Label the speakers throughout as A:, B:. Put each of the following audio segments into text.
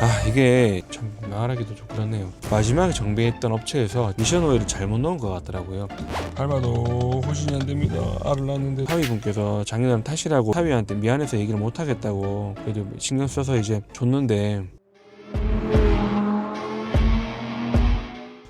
A: 아 이게 참 말하기도 좀 그렇네요. 마지막에 정비했던 업체에서 미션 오일을 잘못 넣은 것 같더라고요. 밟아도 호신이 안 됩니다. 알을 낳는데. 사위분께서 장인어른 탓이라고 사위한테 미안해서 얘기를 못 하겠다고 그래도 신경 써서 이제 줬는데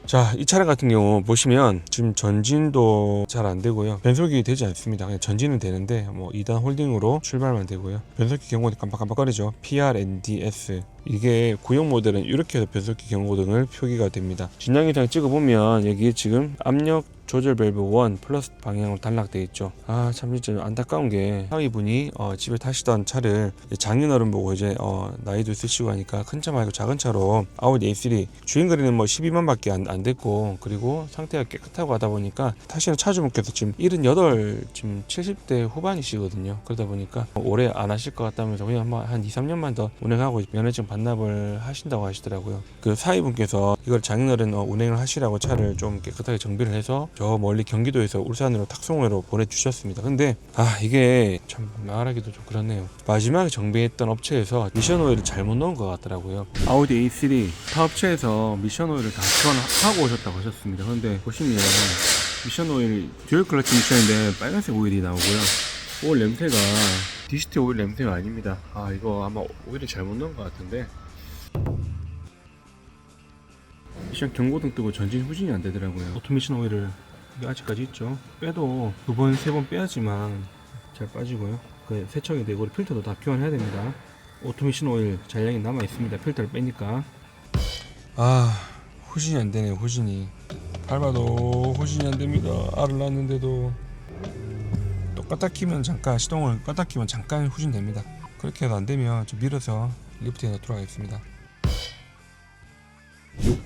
A: 자, 이 차량 같은 경우 보시면 지금 전진도 잘 안 되고요. 변속이 되지 않습니다. 그냥 전진은 되는데 뭐 2단 홀딩으로 출발만 되고요. 변속기 경고등 깜빡깜빡거리죠. PRNDS 이게 구형 모델은 이렇게 해서 변속기 경고등을 표기가 됩니다. 진양이상 찍어보면 여기 지금 압력 조절 밸브 1 플러스 방향으로 단락돼 있죠. 아 참 진짜 안타까운 게 사위분이 어, 집에 타시던 차를 장인어른 보고 이제 어, 나이도 있으시고 하니까 큰 차 말고 작은 차로 아우디 A3 주행 거리는 뭐 12만 밖에 안, 안 됐고 그리고 상태가 깨끗하고 하다 보니까 타시는 차주분께서 지금 78 지금 70대 후반이시거든요. 그러다 보니까 오래 안 하실 것 같다면서 그냥 한번 한 2, 3년만 더 운행하고 면허증 반납을 하신다고 하시더라고요. 그 사위분께서 이걸 장인어른 어, 운행을 하시라고 차를 좀 깨끗하게 정비를 해서 저 멀리 경기도에서 울산으로 탁송으로 보내주셨습니다. 근데 아 이게 참 말하기도 좀 그렇네요. 마지막에 정비했던 업체에서 미션 오일을 잘못 넣은 것 같더라고요. 아우디 A3 타 업체에서 미션 오일을 다 교환하고 오셨다고 하셨습니다. 그런데 보시면 미션 오일 듀얼 클러치 미션인데 빨간색 오일이 나오고요. 오일 냄새가 디시트 오일 냄새가 아닙니다. 아 이거 아마 오일을 잘못 넣은 것 같은데 미션 경고등 뜨고 전진 후진이 안 되더라고요. 오토미션 오일을 이게 아직까지 있죠. 빼도 두 번, 세 번 빼야지만 잘 빠지고요. 그 세척이 되고 필터도 다 교환해야 됩니다. 오토미션 오일 잔량이 남아 있습니다. 필터를 빼니까. 아 후진이 안 되네요. 후진이 밟아도 후진이 안 됩니다. 알을 낳는데도 또 껐다 키면 잠깐 시동을 껐다 키면 잠깐 후진 됩니다. 그렇게 해도 안 되면 좀 밀어서 리프트에 넣도록 하겠습니다.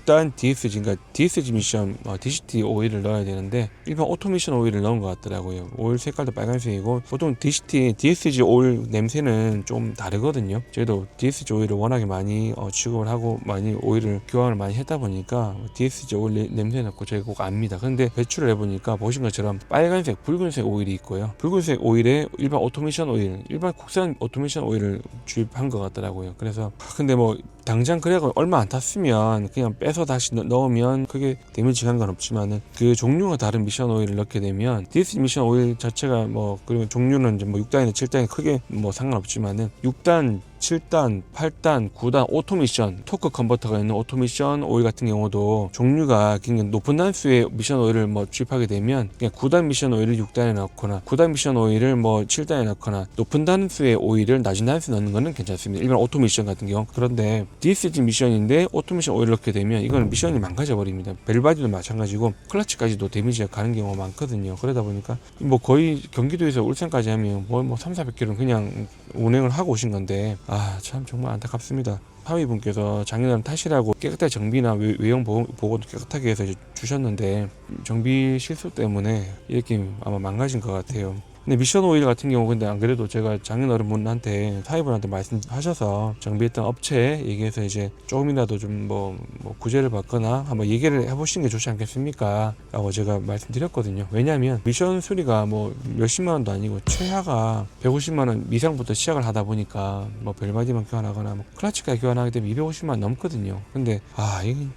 A: 6단 DSG, 그러니까 DSG 미션 어, DCT 오일을 넣어야 되는데 일반 오토 미션 오일을 넣은 것 같더라고요. 오일 색깔도 빨간색이고 보통 DCT, DSG 오일 냄새는 좀 다르거든요. 저희도 DSG 오일을 워낙에 많이 어, 취급을 하고 많이 오일을 교환을 많이 했다 보니까 DSG 오일 내- 냄새 났고 저희가 꼭 압니다. 근데 배출을 해보니까 보신 것처럼 빨간색, 붉은색 오일이 있고요. 붉은색 오일에 일반 오토미션 오일, 일반 국산 오토미션 오일을 주입한 것 같더라고요. 그래서 근데 뭐 당장 그래가 얼마 안 탔으면 그냥 빼서 다시 넣- 넣으면 크게 데미지 간건 없지만은 그 종류가 다른 미션 오일을 넣게 되면 DS 미션 오일 자체가 뭐 그리고 종류는 이제 뭐 6단이나 7단이 크게 뭐 상관없지만은 6단 7단, 8단, 9단 오토미션 토크 컨버터가 있는 오토미션 오일 같은 경우도 종류가 굉장히 높은 단수의 미션 오일을 뭐 주입하게 되면 그냥 9단 미션 오일을 6단에 넣거나 9단 미션 오일을 뭐 7단에 넣거나 높은 단수의 오일을 낮은 단수에 넣는 거는 괜찮습니다. 일반 오토미션 같은 경우 그런데 DSG 미션인데 오토미션 오일을 넣게 되면 이거는 미션이 망가져 버립니다. 벨바디도 마찬가지고 클러치까지도 데미지가 가는 경우가 많거든요. 그러다 보니까 뭐 거의 경기도에서 울산까지 하면 뭐, 뭐 3, 400km 그냥 운행을 하고 오신 건데 아 참 정말 안타깝습니다. 사위분께서 작년에 탓이라고 깨끗하게 정비나 외- 외형 보고도 깨끗하게 해서 주셨는데 정비 실수 때문에 이렇게 아마 망가진 것 같아요. 근데 미션 오일 같은 경우 근데 안 그래도 제가 장인어른 분한테 사위분한테 말씀하셔서 정비했던 업체 얘기해서 이제 조금이라도 좀뭐 뭐 구제를 받거나 한번 얘기를 해보시는 게 좋지 않겠습니까? 라고 제가 말씀드렸거든요. 왜냐하면 미션 수리가 뭐 몇십만 원도 아니고 최하가 150만 원 미상부터 시작을 하다 보니까 뭐 벨바디만 교환하거나 뭐 클러치까지 교환하게 되면 250만 원 넘거든요. 근데 아 이게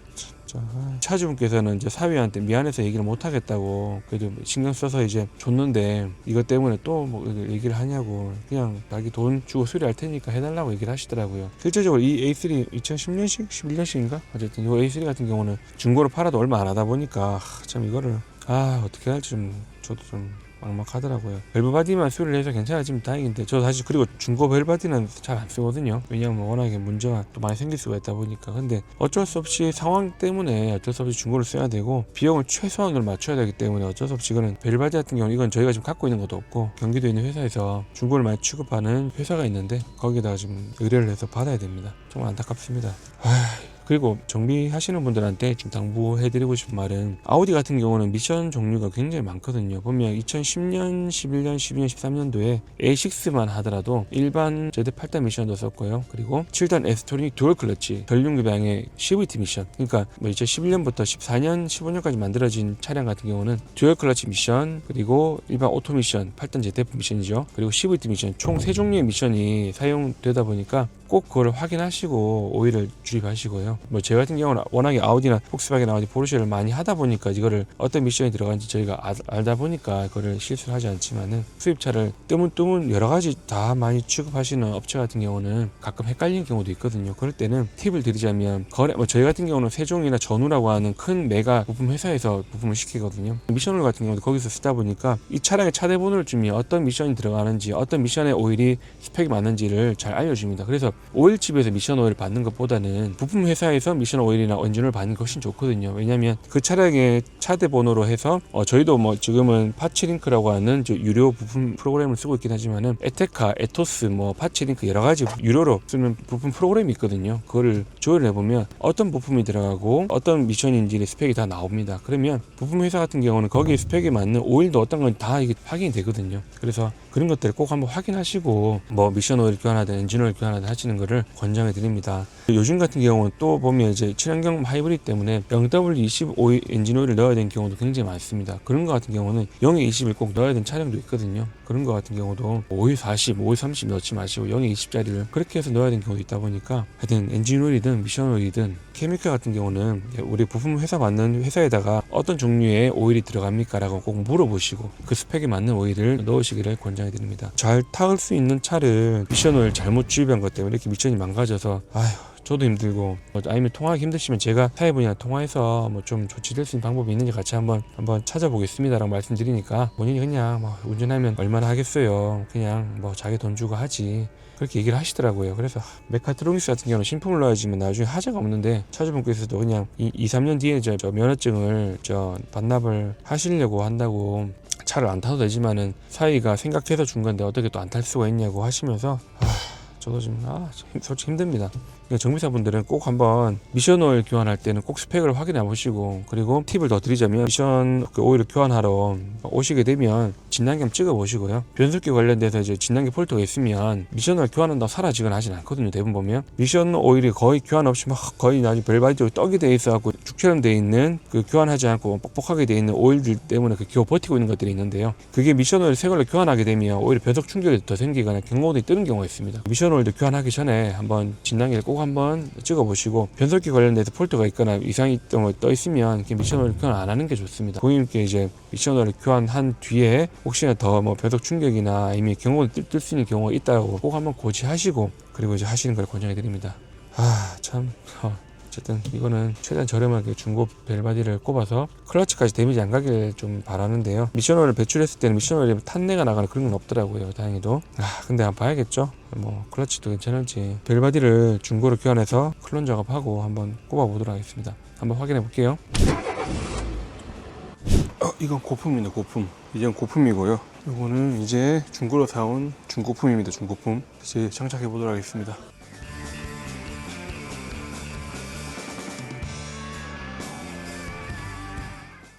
A: 진짜 아, 차주분께서는 이제 사위한테 미안해서 얘기를 못 하겠다고 그래도 신경 써서 이제 줬는데 이것 때문에 또 뭐 얘기를 하냐고 그냥 자기 돈 주고 수리할 테니까 해달라고 얘기를 하시더라고요. 실제적으로 이 A3 2010년식? 11년식인가? 어쨌든 이 A3 같은 경우는 중고로 팔아도 얼마 안 하다 보니까 하, 참 이거를 아 어떻게 할지 좀 저도 좀 막막하더라고요. 벨브바디만 수리를 해서 괜찮아지면 다행인데 저 사실 그리고 중고 벨바디는 잘 안 쓰거든요. 왜냐하면 워낙에 문제가 또 많이 생길 수가 있다 보니까 근데 어쩔 수 없이 상황 때문에 어쩔 수 없이 중고를 써야 되고 비용을 최소한으로 맞춰야 되기 때문에 어쩔 수 없이 이거는 벨바디 같은 경우는 이건 저희가 지금 갖고 있는 것도 없고 경기도에 있는 회사에서 중고를 많이 취급하는 회사가 있는데 거기다가 지금 의뢰를 해서 받아야 됩니다. 정말 안타깝습니다. 아, 그리고 정비하시는 분들한테 지금 당부해드리고 싶은 말은 아우디 같은 경우는 미션 종류가 굉장히 많거든요. 보면 2010년, 11년, 12년, 13년도에 A6만 하더라도 일반 제드 8단 미션도 썼고요. 그리고 7단 에스토닉 듀얼 클러치 전륜 교방의 CVT 미션. 그러니까 뭐 2011년부터 14년, 15년까지 만들어진 차량 같은 경우는 듀얼 클러치 미션 그리고 일반 오토 미션 8단 ZF 미션이죠. 그리고 CVT 미션 총세 종류의 미션이 사용되다 보니까 꼭 그걸 확인하시고 오일을 주입하시고요. 뭐제 같은 경우는 워낙에 아우디나 폭스바겐 아우디 포르쉐를 많이 하다 보니까 이거를 어떤 미션이 들어간지 저희가 아- 알다 보니까 그거를 실수를 하지 않지만은 수입차를 뜨문뜨문 여러 가지 다 많이 취급하시는 업체 같은 경우는 가끔 헷갈리는 경우도 있거든요. 그럴 때는 팁을 드리자면 거래 뭐 저희 같은 경우는 세종이나 전우라고 하는 큰 메가 부품 회사에서 부품을 시키거든요. 미션을 같은 경우도 거기서 쓰다 보니까 이 차량의 차대 번호를 주면 어떤 미션이 들어가는지 어떤 미션의 오일이 스펙이 맞는지를 잘 알려줍니다. 그래서 오일집에서 미션 오일을 받는 것보다는 부품 회사에서 미션 오일이나 엔진을 받는 게 훨씬 좋거든요. 왜냐하면 그 차량의 차대 번호로 해서 어, 저희도 뭐 지금은 파치링크라고 하는 저 유료 부품 프로그램을 쓰고 있긴 하지만은 에테카, 에토스, 뭐 파치링크 여러 가지 유료로 쓰는 부품 프로그램이 있거든요. 그거를 조회를 해보면 어떤 부품이 들어가고 어떤 미션인지 스펙이 다 나옵니다. 그러면 부품 회사 같은 경우는 거기 스펙에 맞는 오일도 어떤 건 다 이게 확인이 되거든요. 그래서 그런 것들을 꼭 한번 확인하시고 뭐 미션 오일 교환하든 엔진 오일 교환하든 하시 는 거를 권장해 드립니다. 요즘 같은 경우는 또 보면 이제 친환경 하이브리드 때문에 0W25 엔진 오일을 넣어야 되는 경우도 굉장히 많습니다. 그런 거 같은 경우는 0에 20을 꼭 넣어야 되는 차량도 있거든요. 그런 거 같은 경우도 5에 40, 5에 30 넣지 마시고 0에 20짜리를 그렇게 해서 넣어야 되는 경우도 있다 보니까 하여튼 엔진 오일이든 미션 오일이든 케미칼 같은 경우는 우리 부품 회사 맞는 회사에다가 어떤 종류의 오일이 들어갑니까? 라고 꼭 물어보시고 그 스펙에 맞는 오일을 넣으시기를 권장해 드립니다. 잘 타을 수 있는 차를 미션 오일 잘못 주입한 것 때문에 이렇게 미션이 망가져서 아휴 저도 힘들고 뭐 아니면 통화하기 힘드시면 제가 사회분이랑 통화해서 뭐 좀 조치될 수 있는 방법이 있는지 같이 한번 한번 찾아보겠습니다라고 말씀드리니까 본인이 그냥 뭐 운전하면 얼마나 하겠어요 그냥 뭐 자기 돈 주고 하지 그렇게 얘기를 하시더라고요. 그래서 메카트로닉스 같은 경우는 신품을 넣어야지만 나중에 하자가 없는데 차주분께서도 그냥 이 2, 3년 뒤에 저, 저 면허증을 저 반납을 하시려고 한다고 차를 안 타도 되지만은 사이가 생각해서 준 건데 어떻게 또 안 탈 수가 있냐고 하시면서 아, 저도 지금 아, 힘- 솔직히 힘듭니다. 그러니까 정비사분들은 꼭 한번 미션 오일 교환할 때는 꼭 스펙을 확인해 보시고 그리고 팁을 더 드리자면 미션 그 오일을 교환하러 오시게 되면 진단기 찍어 보시고요. 변속기 관련돼서 이제 진단기 폴트가 있으면 미션 오일 교환한다고 사라지거나 하진 않거든요. 대부분 보면 미션 오일이 거의 교환 없이 막 거의 나중에 벨바이트로 떡이 돼 있어 갖고 죽처럼 돼 있는 그 교환하지 않고 뻑뻑하게 돼 있는 오일들 때문에 그 기어 버티고 있는 것들이 있는데요. 그게 미션 오일 새 걸로 교환하게 되면 오히려 변속 충격이 더 생기거나 경고등이 뜨는 경우가 있습니다. 미션 오일도 교환하기 전에 한번 진단기를 꼭 한번 찍어보시고 변속기 관련돼서 폴트가 있거나 이상이 떠 있으면 미션 오일 교환 안 하는 게 좋습니다. 고객님께 이제 미션 오일 교환한 뒤에 혹시나 더 뭐 변속 충격이나 아니면 경고등 뜰수 있는 경우가 있다고 꼭 한번 고지하시고 그리고 이제 하시는 걸 권장해 드립니다. 아 참. 어. 어쨌든 이거는 최대한 저렴하게 중고 벨바디를 꼽아서 클러치까지 데미지 안 가길 좀 바라는데요. 미션 오일을 배출했을 때는 미션 오일이 탄내가 나거나 그런 건 없더라고요. 다행히도. 아 근데 한번 봐야겠죠. 뭐 클러치도 괜찮을지 벨바디를 중고로 교환해서 클론 작업하고 한번 꼽아보도록 하겠습니다. 한번 확인해 볼게요. 어, 이건 고품입니다. 고품. 이건 고품이고요. 이거는 이제 중고로 사온 중고품입니다. 중고품. 이제 장착해 보도록 하겠습니다.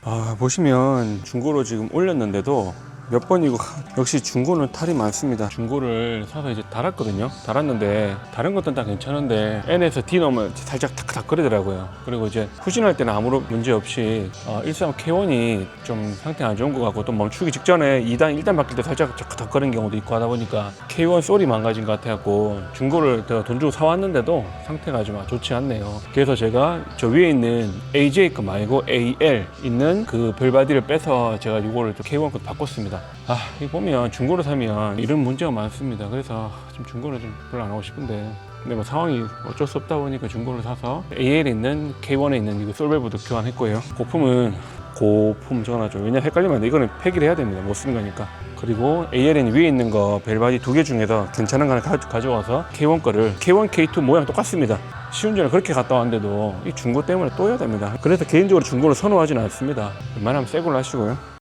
A: 아 보시면 중고로 지금 올렸는데도 몇 번이고. 역시 중고는 탈이 많습니다. 중고를 사서 이제 달았거든요. 달았는데 다른 것들은 다 괜찮은데 N에서 D 넣으면 살짝 탁탁거리더라고요. 그리고 이제 후진할 때는 아무런 문제 없이 어, 13 K1이 좀 상태 안 좋은 것 같고 또 멈추기 직전에 2단 1단 바뀔 때 살짝 탁탁거리는 경우도 있고 하다 보니까 K1 소리 망가진 것 같아갖고 중고를 제가 돈 주고 사왔는데도 상태가 좀 좋지 않네요. 그래서 제가 저 위에 있는 AJ 거 말고 AL 있는 그 별바디를 빼서 제가 이거를 좀 K1 거 바꿨습니다 아, 이 보면 중고로 사면 이런 문제가 많습니다. 그래서 좀 중고를 좀 별로 안 하고 싶은데. 근데 뭐 상황이 어쩔 수 없다 보니까 중고를 사서 AL에 있는 K1에 있는 이거 솔밸브도 교환했고요. 고품은 고품 적어놨죠. 왜냐 헷갈리면 안 돼. 이거는 폐기를 해야 됩니다. 못 쓰는 거니까. 그리고 AL은 위에 있는 거 벨바디 두개 중에서 괜찮은 거 하나 가- 가져와서 K1 거를 K1, K2 모양 똑같습니다. 시운전을 그렇게 갔다 왔는데도 이 중고 때문에 또 해야 됩니다. 그래서 개인적으로 중고를 선호하지는 않습니다. 웬만하면 새 걸로 하시고요.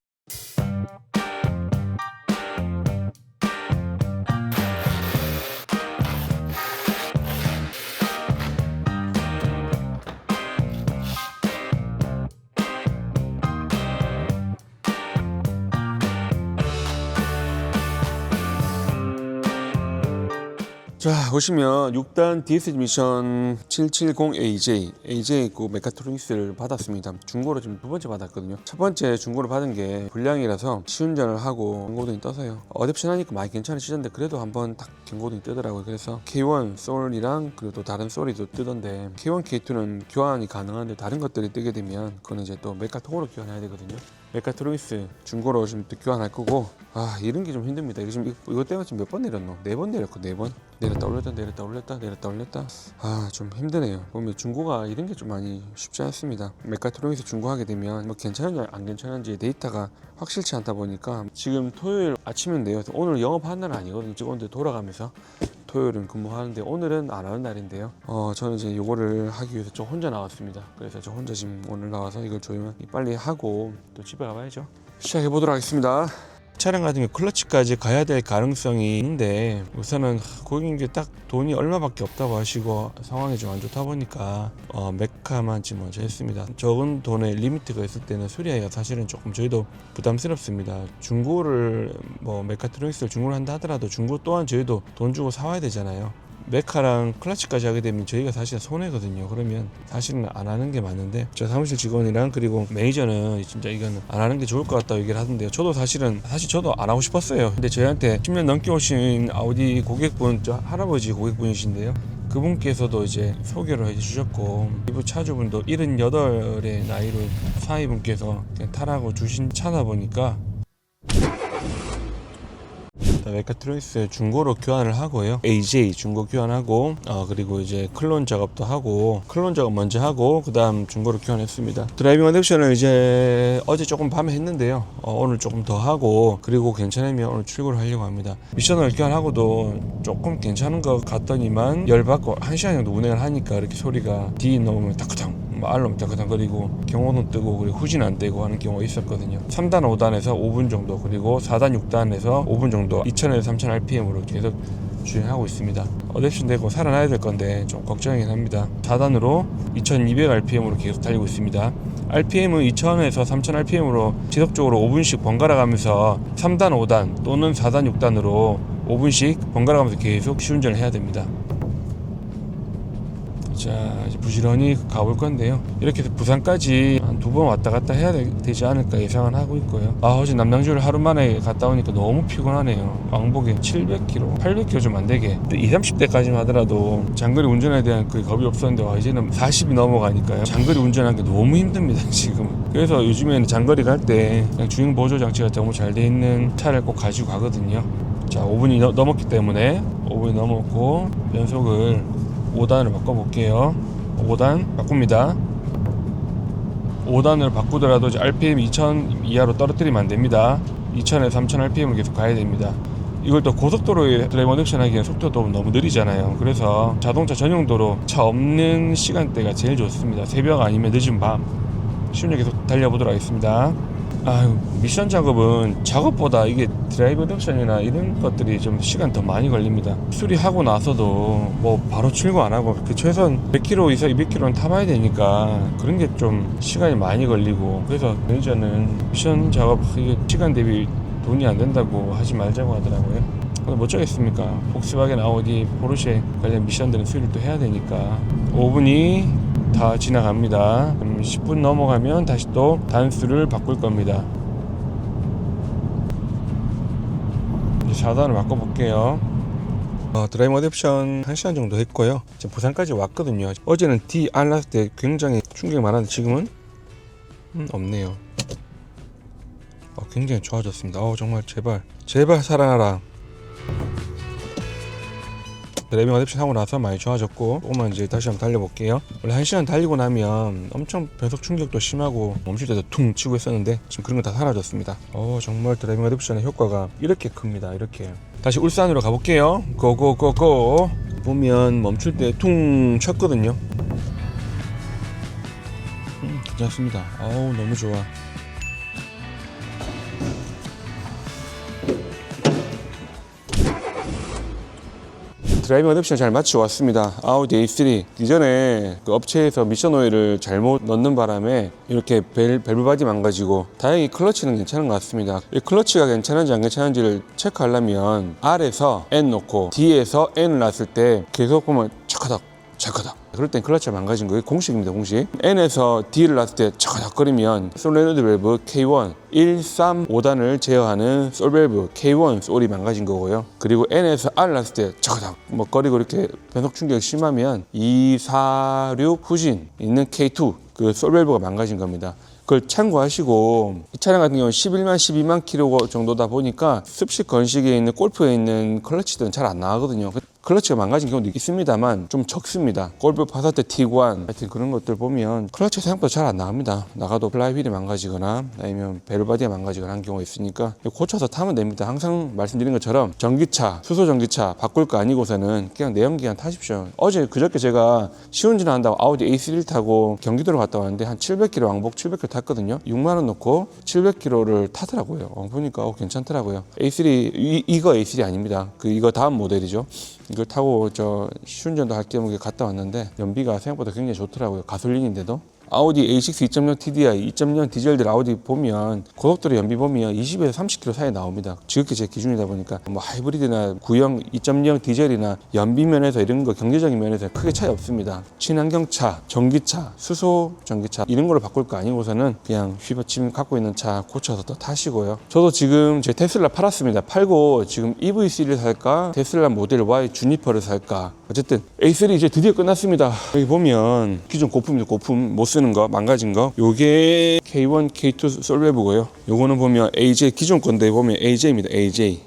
A: 자 보시면 6단 DS 미션 770AJ AJ 그 메카트로닉스를 받았습니다. 중고로 지금 두 번째 받았거든요. 첫 번째 중고로 받은 게 불량이라서 시운전을 하고 경고등이 떠서요. 어댑션 하니까 많이 괜찮으시던데 그래도 한번 딱 경고등이 뜨더라고요. 그래서 K1 소울이랑 그리고 또 다른 소리도 뜨던데 K1, K2는 교환이 가능한데 다른 것들이 뜨게 되면 그건 이제 또 메카통으로 교환해야 되거든요. 메카트로닉스 중고로 지금 또 교환할 거고. 아 이런 게 좀 힘듭니다. 이거 지금 이거, 때문에 지금 몇 번 내렸노? 네 번 내렸고 네 번. 내렸다 올렸다 내렸다 올렸다 내렸다 올렸다. 아 좀 힘드네요. 보면 중고가 이런 게 좀 많이 쉽지 않습니다. 메카트로닉스 중고하게 되면 뭐 괜찮은지 안 괜찮은지 데이터가 확실치 않다 보니까 지금 토요일 아침인데요. 오늘 영업하는 날은 아니거든요. 직원들 돌아가면서 토요일은 근무하는데 오늘은 안 하는 날인데요. 어 저는 이제 요거를 하기 위해서 저 혼자 나왔습니다. 그래서 저 혼자 지금 오늘 나와서 이걸 조용 빨리 하고 또 집에 가봐야죠. 시작해 보도록 하겠습니다 차량 같은 경우 클러치까지 가야 될 가능성이 있는데 우선은 고객님께 딱 돈이 얼마밖에 없다고 하시고 상황이 좀 안 좋다 보니까 어, 메카만 지금 먼저 했습니다. 적은 돈의 리미트가 있을 때는 수리하기가 사실은 조금 저희도 부담스럽습니다. 중고를 뭐 메카 트로닉스를 중고를 한다 하더라도 중고 또한 저희도 돈 주고 사와야 되잖아요. 메카랑 클러치까지 하게 되면 저희가 사실 손해거든요. 그러면 사실은 안 하는 게 맞는데 저 사무실 직원이랑 그리고 매니저는 진짜 이거는 안 하는 게 좋을 것 같다고 얘기를 하던데요. 저도 사실은 사실 저도 안 하고 싶었어요. 근데 저희한테 10년 넘게 오신 아우디 고객분 저 할아버지 고객분이신데요. 그분께서도 이제 소개를 해주셨고 이분 차주분도 78의 나이로 사위분께서 그냥 타라고 주신 차다 보니까 메카트로닉스 중고로 교환을 하고요. AJ 중고 교환하고 어 그리고 이제 클론 작업도 하고 클론 작업 먼저 하고 그 다음 중고로 교환했습니다. 드라이빙 어댑션을 이제 어제 조금 밤에 했는데요. 어 오늘 조금 더 하고 그리고 괜찮으면 오늘 출고를 하려고 합니다. 미션을 교환하고도 조금 괜찮은 것 같더니만 열 받고 한 시간 정도 운행을 하니까 이렇게 소리가 뒤 넘으면 타크탕 뭐 알람 따그당거리고 경호등 뜨고 그리고 후진 안 되고 하는 경우가 있었거든요. 3단 5단에서 5분 정도 그리고 4단 6단에서 5분 정도 2000에서 3000 rpm으로 계속 주행하고 있습니다. 어댑션 되고 살아나야 될 건데 좀 걱정이긴 합니다. 4단으로 2200 rpm으로 계속 달리고 있습니다. RPM은 2000에서 3000 rpm으로 지속적으로 5분씩 번갈아 가면서 3단 5단 또는 4단 6단으로 5분씩 번갈아 가면서 계속 시운전을 해야 됩니다 자 이제 부지런히 가볼 건데요. 이렇게 부산까지 한 두 번 왔다 갔다 해야 되, 지 않을까 예상은 하고 있고요. 아 어제 남양주를 하루 만에 갔다 오니까 너무 피곤하네요. 왕복에 700km 800km 좀 안 되게. 20, 30대까지만 하더라도 장거리 운전에 대한 그 겁이 없었는데 와 이제는 40이 넘어가니까요. 장거리 운전하기 너무 힘듭니다 지금. 그래서 요즘에는 장거리 갈때 그냥 주행 보조 장치가 너무 잘 돼 있는 차를 꼭 가지고 가거든요. 자 5분이 넘- 넘었기 때문에 5분이 넘었고 연속을 5단을 바꿔볼게요. 5단 바꿉니다. 5단을 바꾸더라도 RPM 2000 이하로 떨어뜨리면 안 됩니다. 2000에서 3000 RPM을 계속 가야 됩니다. 이걸 또 고속도로에 드라이브 액션 하기엔 속도도 너무 느리잖아요. 그래서 자동차 전용도로 차 없는 시간대가 제일 좋습니다. 새벽 아니면 늦은 밤. 시운전 계속 달려보도록 하겠습니다 아유 미션 작업은 작업보다 이게 드라이브 액션이나 이런 것들이 좀 시간 더 많이 걸립니다. 수리하고 나서도 뭐 바로 출고 안 하고 그 최소한 100km 이상 200km는 타봐야 되니까 그런 게 좀 시간이 많이 걸리고 그래서 매니저는 미션 작업 이게 시간 대비 돈이 안 된다고 하지 말자고 하더라고요. 근데 뭐 어쩌겠습니까? 폭스바겐 아우디 포르쉐 관련 미션들은 수리를 또 해야 되니까. 5분이 다 지나갑니다. 그럼 10분 넘어가면 다시 또 단수를 바꿀 겁니다. 이제 4단을 바꿔볼게요. 어, 드라이브 어댑션 1시간 정도 했고요. 지금 부산까지 왔거든요. 어제는 D 안 났을 때 굉장히 충격이 많았는데 지금은 음, 없네요. 어, 굉장히 좋아졌습니다. 어, 정말 제발 제발 살아나라. 드라이빙 어댑션 하고 나서 많이 좋아졌고 조금만 이제 다시 한번 달려볼게요. 원래 1시간 달리고 나면 엄청 변속 충격도 심하고 멈출 때도 퉁 치고 있었는데 지금 그런 거 다 사라졌습니다. 어 정말 드라이빙 어댑션의 효과가 이렇게 큽니다 이렇게. 다시 울산으로 가볼게요. 고고고고. 보면 멈출 때 퉁 쳤거든요. 음, 괜찮습니다. 어우 너무 좋아 드라이빙 어댑션 잘 마치고 왔습니다. 아우디 A3 이전에 그 업체에서 미션 오일을 잘못 넣는 바람에 이렇게 벨, 밸브 바디 망가지고 다행히 클러치는 괜찮은 것 같습니다. 이 클러치가 괜찮은지 안 괜찮은지를 체크하려면 R에서 N 놓고 D에서 N을 놨을 때 계속 보면 차카닥 차카닥 그럴 땐 클러치가 망가진 거예요. 공식입니다, 공식. N에서 D를 놨을 때 차카닥거리면 솔레노드 밸브 K1 1, 3, 5단을 제어하는 솔밸브 K1 솔이 망가진 거고요. 그리고 N에서 R 놨을 때 차카닥 뭐 거리고 이렇게 변속 충격이 심하면 2, 4, 6 후진 있는 K2 그 솔밸브가 망가진 겁니다. 그걸 참고하시고 이 차량 같은 경우는 11만 12만 킬로 정도다 보니까 습식 건식에 있는 골프에 있는 클러치들은 잘 안 나가거든요. 클러치가 망가진 경우도 있습니다만 좀 적습니다. 골프 파사트 T1 하여튼 그런 것들 보면 클러치 생각보다 잘 안 나갑니다. 나가도 플라이휠이 망가지거나 아니면 벨바디가 망가지거나 한 경우가 있으니까 고쳐서 타면 됩니다. 항상 말씀드린 것처럼 전기차, 수소 전기차 바꿀 거 아니고서는 그냥 내연기관 타십시오. 어제 그저께 제가 시운전 한다고 아우디 A3를 타고 경기도로 갔다 왔는데 한 700km 왕복 700km 탔거든요. 6만 원 넣고 700km를 타더라고요. 어, 보니까 어, 괜찮더라고요. A3 이, 이거 A3 아닙니다. 그 이거 다음 모델이죠. 이걸 타고 저 시운전도 할 겸 갔다 왔는데 연비가 생각보다 굉장히 좋더라고요. 가솔린인데도. 아우디 A6 2.0 TDI, 2.0 디젤들 아우디 보면 고속도로 연비 보면 20에서 30km 사이 나옵니다. 지극히 제 기준이다 보니까 뭐 하이브리드나 구형 2.0 디젤이나 연비 면에서 이런 거 경제적인 면에서 크게 차이 없습니다. 친환경차, 전기차, 수소 전기차 이런 걸로 바꿀 거 아니고서는 그냥 휘버침 갖고 있는 차 고쳐서 또 타시고요. 저도 지금 제 테슬라 팔았습니다. 팔고 지금 EV 시리를 살까 테슬라 모델 Y 주니퍼를 살까 어쨌든 A3 이제 드디어 끝났습니다. 여기 보면 기존 고품이죠 고품 못 쓰는 거 망가진 거 요게 K1, K2 솔베브고요. 요거는 보면 AJ 기존 건데 보면 AJ입니다. AJ.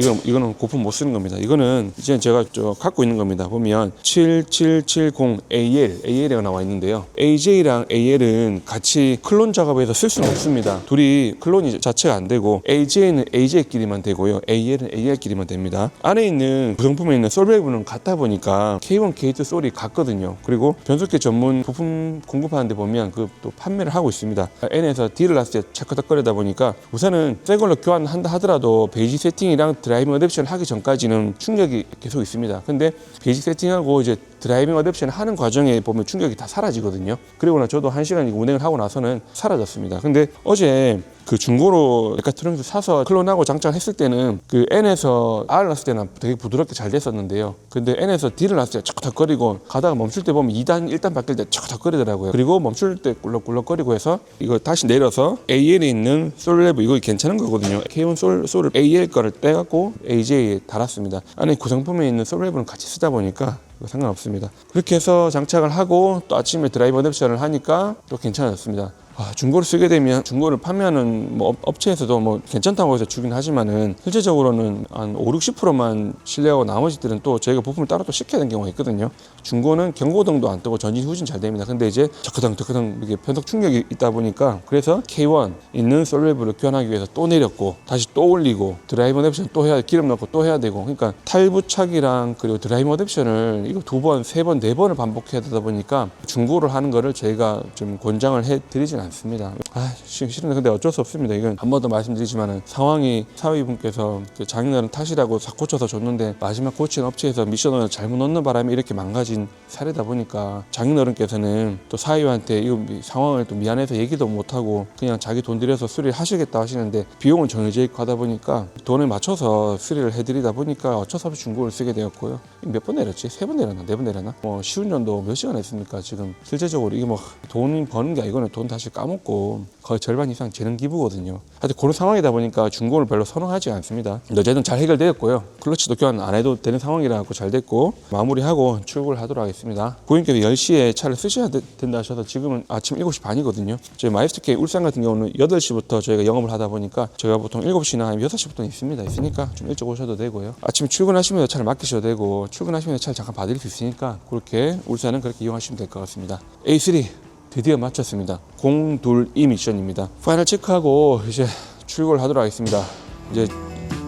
A: 이거 이거는 고품 못 쓰는 겁니다. 이거는 이제 제가 저 갖고 있는 겁니다. 보면 7770 AL AL이가 나와 있는데요. AJ랑 AL은 같이 클론 작업에서 쓸 수는 없습니다. 둘이 클론이 자체가 안 되고 AJ는 AJ끼리만 되고요. AL은 AL끼리만 됩니다. 안에 있는 구성품에 있는 솔베브는 같다 보니까 K1, K2 솔이 같거든요. 그리고 변속기 전문 부품 공급하는데 보면 그 또 판매를 하고 있습니다. N에서 D를 놨을 때 차커닥거리다 보니까 우선은 새 걸로 교환한다 하더라도 베이직 세팅이랑 드라이빙 어댑션 하기 전까지는 충격이 계속 있습니다. 근데 베이직 세팅하고 이제 드라이빙 어댑션 하는 과정에 보면 충격이 다 사라지거든요. 그리고 나 저도 한 시간 운행을 하고 나서는 사라졌습니다. 근데 어제 그 중고로 메카트로닉스 사서 클론하고 장착했을 때는 그 N에서 R 놨을 때는 되게 부드럽게 잘 됐었는데요. 근데 N에서 D를 놨을 때 척척거리고 가다가 멈출 때 보면 2단, 1단 바뀔 때 척척거리더라고요. 그리고 멈출 때 꿀럭꿀럭거리고 해서 이거 다시 내려서 AL에 있는 솔레브 이거 괜찮은 거거든요. K1 솔, 솔을 AL 거를 떼갖고 AJ에 달았습니다. 안에 구성품에 있는 솔레브는 같이 쓰다 보니까 상관없습니다. 그렇게 해서 장착을 하고 또 아침에 드라이버 옵션을 하니까 또 괜찮았습니다. 아, 중고를 쓰게 되면 중고를 판매하는 뭐 업- 업체에서도 뭐 괜찮다고 해서 주긴 하지만은 실제적으로는 한 5, 60%만 신뢰하고 나머지들은 또 저희가 부품을 따로 또 시켜야 되는 경우가 있거든요. 중고는 경고등도 안 뜨고 전진 후진 잘 됩니다. 근데 이제 저크당 저크당 이게 변속 충격이 있다 보니까 그래서 K1 있는 솔레브를 교환하기 위해서 또 내렸고 다시 또 올리고 드라이버 옵션 또 해야 기름 넣고 또 해야 되고 그러니까 탈부착이랑 그리고 드라이버 옵션을 이거 두 번, 세 번, 네 번을 반복해야 되다 보니까 중고를 하는 거를 저희가 좀 권장을 해 드리진 않습니다. 아, 싫- 싫은데 근데 어쩔 수 없습니다. 이건 한 번 더 말씀드리지만은 상황이 사위분께서 그 장인어른 탓이라고 사 고쳐서 줬는데 마지막 고친 업체에서 미션을 잘못 넣는 바람에 이렇게 망가 진 사례다 보니까 장인어른께서는 또 사위한테 이 상황을 또 미안해서 얘기도 못 하고 그냥 자기 돈 들여서 수리를 하시겠다 하시는데 비용은 정해져 있고 하다 보니까 돈을 맞춰서 수리를 해드리다 보니까 어쩔 수 없이 중고를 쓰게 되었고요. 몇 번 내렸지? 세 번 내렸나? 네 번 내렸나? 뭐 시운전도 몇 시간 했습니까? 지금 실제적으로 이게 뭐 돈 버는 게 아니고는 돈 다시 까먹고 거의 절반 이상 재능 기부거든요. 하여튼 그런 상황이다 보니까 중고를 별로 선호하지 않습니다. 어쨌든 잘 해결되었고요. 클러치도 교환 안 해도 되는 상황이라 고 잘 됐고 마무리하고 출고를 하도록 하겠습니다. 고객님께서 10시에 차를 쓰셔야 되- 된다 하셔서 지금은 아침 7시 반이거든요. 저희 마이스터케 울산 같은 경우는 8시부터 저희가 영업을 하다 보니까 저희가 보통 7시나 아니면 6시부터 있습니다. 있으니까 좀 일찍 오셔도 되고요. 아침에 출근하시면 차를 맡기셔도 되고 출근하시면 차를 잠깐 봐드릴 수 있으니까 그렇게 울산은 그렇게 이용하시면 될 것 같습니다. A3 드디어 마쳤습니다. 022 미션입니다. 파이널 체크하고 이제 출고를 하도록 하겠습니다. 이제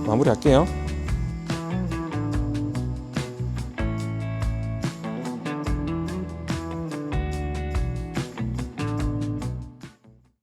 A: 마무리할게요.